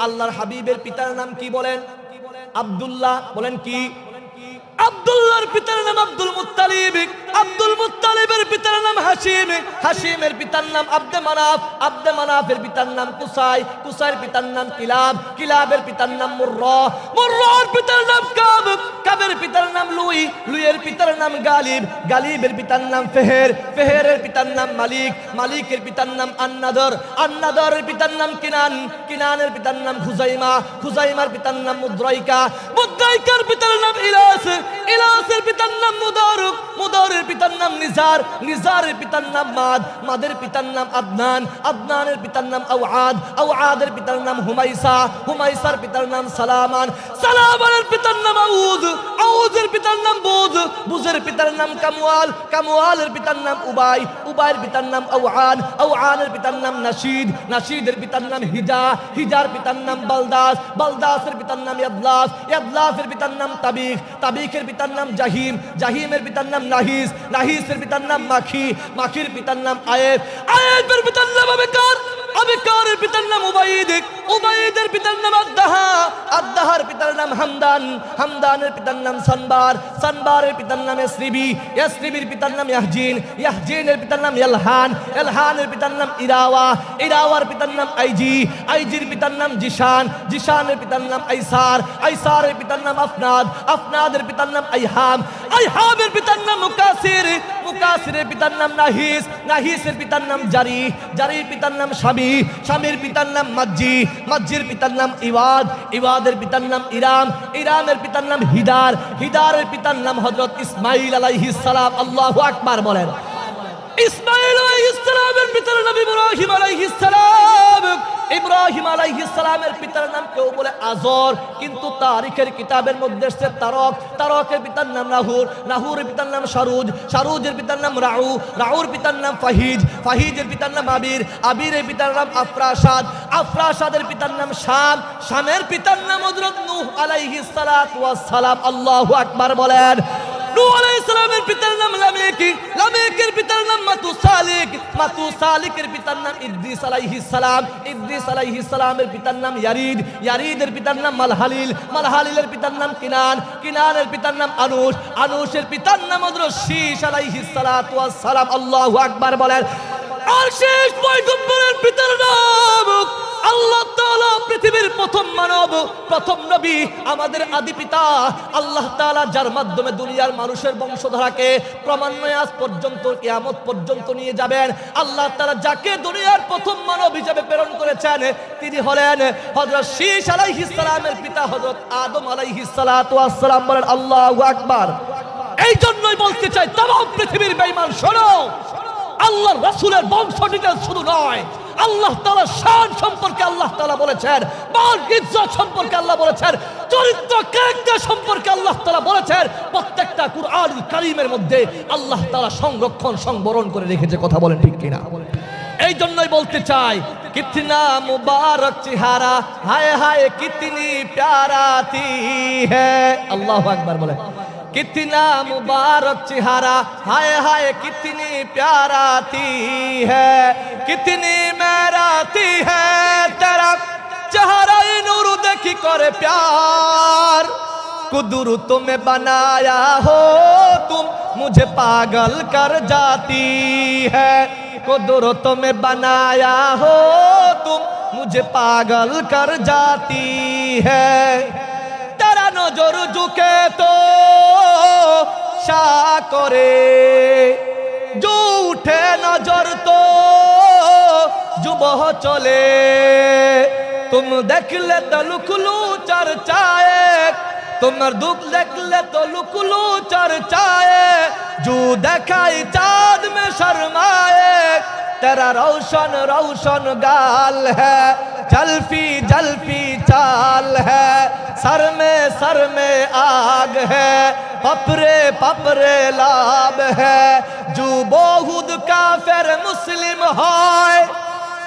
আল্লাহর হাবিবের পিতার নাম কি বলেন? আব্দুল্লাহ বলেন কি? আব্দুল্লাহর পিতার নাম আব্দুল মুত্তালিব আব্দুল মুত্তালিবের পিতার নাম হাসিম হাসিমের পিতার নাম আব্দে মানাফ আব্দে মানাফের পিতার নাম কুসাই কুসাইয়ের পিতার নাম কিলাব কিলাবের পিতার নাম মুর্রা মুর্রার পিতার নাম কাব কাবের পিতার নাম লুই লুইয়ের পিতার নাম গালিব গালিবের পিতার নাম ফেহের ফেহেরের পিতার নাম মালিক মালিকের পিতার নাম আন্নাদর আন্নাদরের পিতার নাম কিনান কিনানের পিতার নাম খুজাইমা খুজাইমার পিতার নাম মুদ্রাইকা মুদ্রাইকার পিতার নাম নিজার নিজারের পিতার নাম মাদ মাদের পিতার নাম আদনান আদনানের পিতার নাম আওয়াদ আওয়াদের পিতার নাম হুমাইসা হুমাইসার পিতার নাম সালামান সালামানের পিতার নাম আউদ আউদের পিতার নাম বুজ বুজের পিতার নাম কামওয়াল কামওয়ালের পিতার নাম উবাই উবাইয়ের পিতার নাম আওয়ান আওয়ানের পিতার নাম নাশিদ নাশিদের পিতার নাম হিজা হিজার পিতার নাম বালদাস বালদাসের পিতার নাম ইয়াদলাস ইয়াদলাসের পিতার নাম তাবিখ তাবিখের পিতার নাম জাহিম জাহিমের পিতার নাম নাহিস নাহিসের পিতার নাম মাখি মাখির পিতার নাম আয়েব আয়েবের পিতার নাম আবেকার আবেকারের পিতার নাম উবাইদ উবাইদের পিতার নাম আদ্দাহা আদ্দাহার পিতার নাম হামদান হামদানের পিতার নাম সানবার সানবারের পিতার নাম ইয়াসরিবি ইয়াসরিবির পিতার নাম ইয়াহজিন ইয়াহজিনের পিতার নাম ইলহান ইলহানের পিতার নাম ইরাওয়া ইরাওয়ার পিতার নাম আইজি আইজির পিতার নাম জিশান জিশানের পিতার নাম আইসার আইসারের পিতার নাম আফনাদ আফনাদের পিতার নাম আইহাম আইহামের পিতার নাম মুকাসির মুকাসিরের পিতার নাম নাহিস। নাহিসের পিতার নাম জারি। জারির পিতার নাম স্বামী। স্বামীর পিতার নাম মাজ্জি। মাজ্জির পিতার নাম ইওয়াদ। ইওয়াদের পিতার নাম ইরাম। ইরামের পিতার নাম হিদার। হিদারের পিতার নাম হযরত ইসমাইল আলাইহিস সালাম। আল্লাহু আকবার বলেন। ইসমাইল আলাইহিস সালামের পিতার নাম ইব্রাহিম আলাইহিস সালাম। ইব্রাহিম আলাইহিস সালামের পিতার নাম কেউ বলে আজর, কিন্তু তারিখের কিতাবের মধ্যে এসেছে তারক। তারকের পিতার নাম নাহুর। নাহুরের পিতার নাম সারুজ সারুজের পিতার নাম রাউ। রাউর পিতার নাম ফাহিজ। ফাহিজের পিতার নাম আবির। আবিরের পিতার নাম আফরাসাদ আফরাসাদের পিতার নাম শাম। শামের পিতার নাম হযরত নূহ আলাইহিস সালাম। আল্লাহু আকবার বলেন। নূহ আলাইহিস সালামের পিতার নাম লামেক, লামেকের পিতার নাম মাতু সালিক, মাতু সালিকের পিতার নাম ইদ্রিস আলাইহিস সালাম, ইদ্রিস আলাইহিস সালামের পিতার নাম ইয়ারিদ, ইয়ারিদের পিতার নাম মালহালিল, মালহালিলের পিতার নাম কিনান, কিনানের পিতার নাম আনুশ আনুশের পিতার নাম হযরত শীশ আলাইহিস সালাতু ওয়াস সালাম। আল্লাহু আকবার বলেন আর শেষ পয়গম্বরের পিতার নাম আল্লাহ পৃথিবীর প্রথম মানব, প্রথম নবী, আমাদের আদি পিতা। আল্লাহ তাআলা যার মাধ্যমে দুনিয়ার মানুষের বংশধারাকে ক্রমান্বয়ে আজ পর্যন্ত, কিয়ামত পর্যন্ত নিয়ে যাবেন। আল্লাহ তাআলা যাকে দুনিয়ার প্রথম মানব হিসেবে প্রেরণ করেছেন, তিনি হলেন হযরত শীশ আলাইহিস সালামের পিতা হযরত আদম আলাইহিস সালাতু বলেন, আল্লাহু আকবার। এই জন্যই বলতে চাই, তমাম পৃথিবীর বেঈমান, শোনো। আল্লাহর রাসূলের বংশটিতে শুধু নয়। আল্লাহ তালা শান সম্পর্কে আল্লাহ তালা বলেছেন মান ইজ্জত সম্পর্কে আল্লাহ বলেছেন, চরিত্র কেঙ্গা সম্পর্কে আল্লাহ তালা বলেছেন, প্রত্যেকটা কুরআনুল কারীমের মধ্যে আল্লাহ তালা সংরক্ষণ, সংবরণ করে রেখেছে, কথা বলেন ঠিক কিনা? এই জন্যই বলতে চাই, কিতনা মুবারক চেহারা, হায় হায় কিতনি প্যারা থি হ্যায় আল্লাহু আকবার বলে کتنا مبارک چہارا ہائے ہائے کتنی پیاراتی ہے، کتنی میراتی ہے تیرا۔ چہرہ نور دیکھی کر پیار۔ قدر تمہیں بنایا ہو تم، مجھے پاگل کر جاتی ہے۔ قدر تمہیں بنایا ہو تم، مجھے پاگل کر جاتی ہے۔ নজর ঝুঁকে তো সা করে জু উঠে নজর তো যুব চলে। তুম দেখলে তো লুকলু চর চর্চায়, তোমার দুঃখ দেখলে তো লুকলু চর চর্চায়। জু দেখাই চাঁদ মে শর্মায়, তেরা রৌশন রৌশন গাল হ্যা جلفی جلفی چال ہے، سر میں سر میں آگ ہے، پپرے پپرے لاب ہے۔ جو بہود کافر مسلم ہے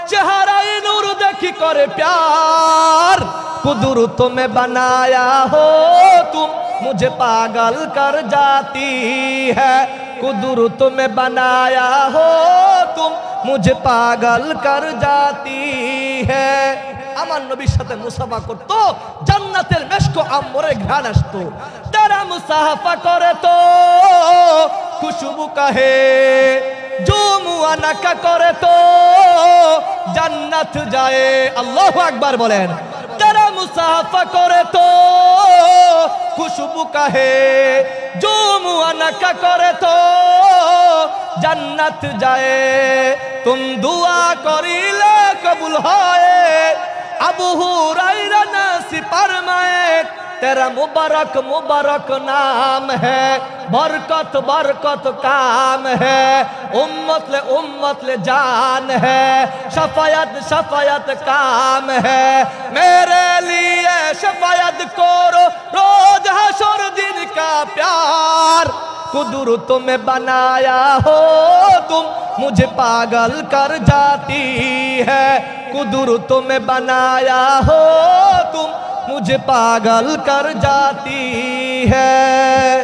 چہرہ نور دیکھ کر پیار۔ قدر تمہیں بنایا ہو تم، مجھے پاگل کر جاتی ہے۔ قدر تمہیں بنایا ہو تم মুঝে পাগল কর জাতি হ্যাঁ আমার নবীর সাথে মুসাফা করত, জান্নাতের মেশকো আম্বরে ঘ্রাণ আসতো। তারা মুসাফা করে তো খুশবু কাহে। জুমুয়ানাকা করে তো জান্নাত যায়। আল্লাহ আকবার বলেন তারা মুসাফা করে তো খুশবু কাহে। জুমুয়ানাকা করে তো জান্নাত যায় তুম দুয়া করিলে কবুল হয় আবু হুরাইরা নাসি ফরমায়ে तेरा मुबारक मुबारक नाम है बरकत बरकत काम है उम्मत ले उम्मत ले जान है शफायत शफायत काम है मेरे लिए शफायत करो रोज हशर दिन का प्यार قدرت میں بنایا ہو تم مجھے پاگل کر جاتی ہے۔ قدرت میں بنایا ہو تم مجھے پاگل کر جاتی ہے۔